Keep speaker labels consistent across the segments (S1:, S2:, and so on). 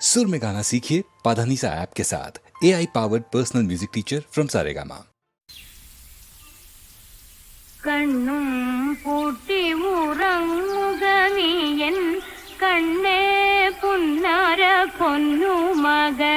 S1: सुर में गाना सीखिए पाधानीसा ऐप के साथ A I powered personal music teacher from Saregama
S2: കണ്ണും പൂട്ടി ഉറങ്ങുകനിയൻ കണ്ണേ പുന്നാര പൊന്നു മകളെ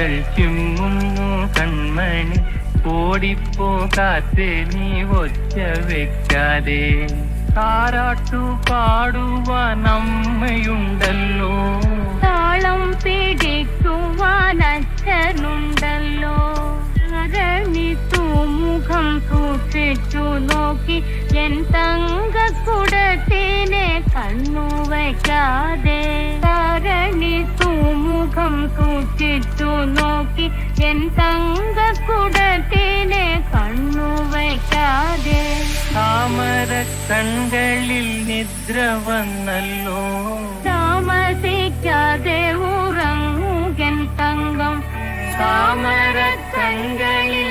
S3: കണ്ണുകൾ ചിമ്മുന്നു കൺമണി ഓടിപ്പോകാത്തെ നീ ഒച്ച വെക്കാതെ. താരാട്ടു പാടുവാൻ അമ്മയുണ്ടല്ലോ.
S2: താളം പിടിക്കുവാൻ അച്ഛനുണ്ടല്ലോ. ധരണി തൂമുഖം സൂക്ഷിച്ചു നോക്കി. എൻ തങ്കക്കുടത്തിനെ കണ്ണു വയ്ക്കാതെ என் தங்க குடத்திலே கண்ணு வைக்காதே. தாமர கண்களில் நித்ரவன் நல்லோ தாமசிக்காதே உறங்கு என் தங்கம். தாமர கண்களில்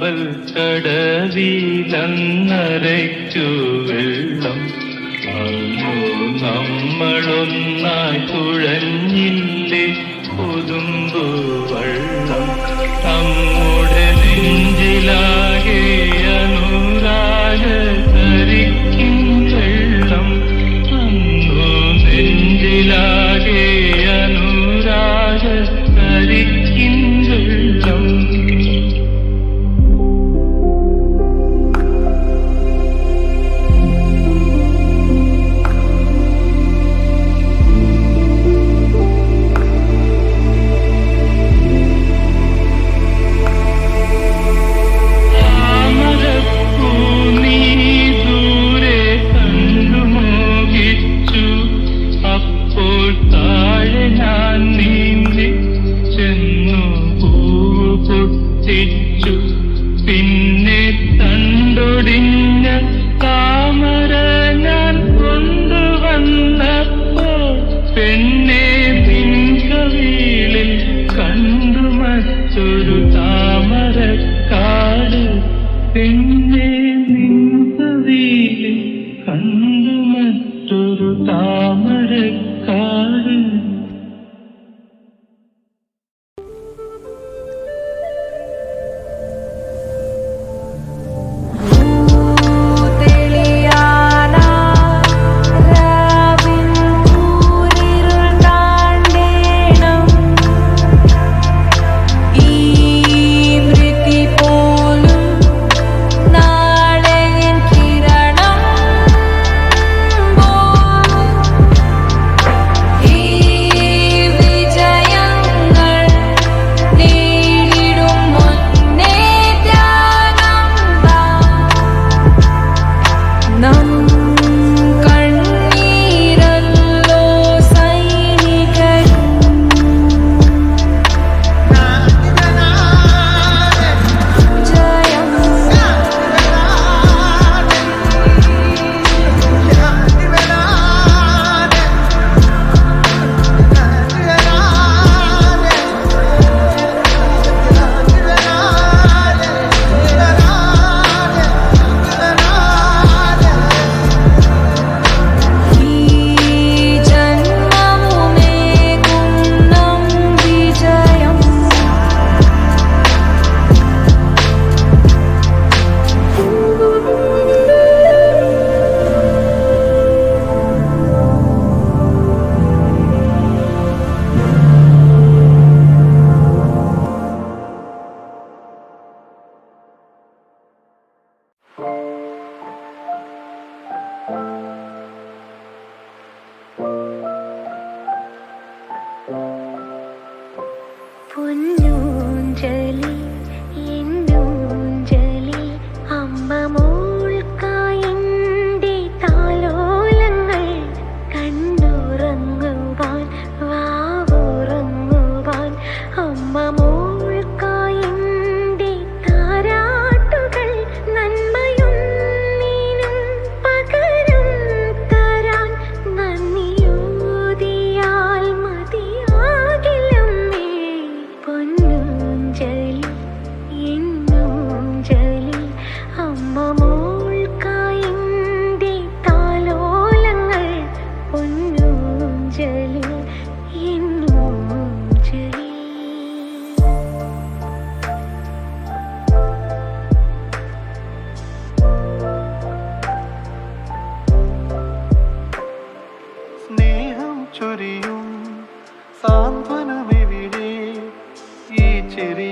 S3: മല്ലിയാമ്പൽ കടവിലന്നരയ്ക്കു വെള്ളം അന്നു നമ്മളൊന്നായി തുഴഞ്ഞില്ലേ പുതുമ്പു
S4: Thank you. ശരി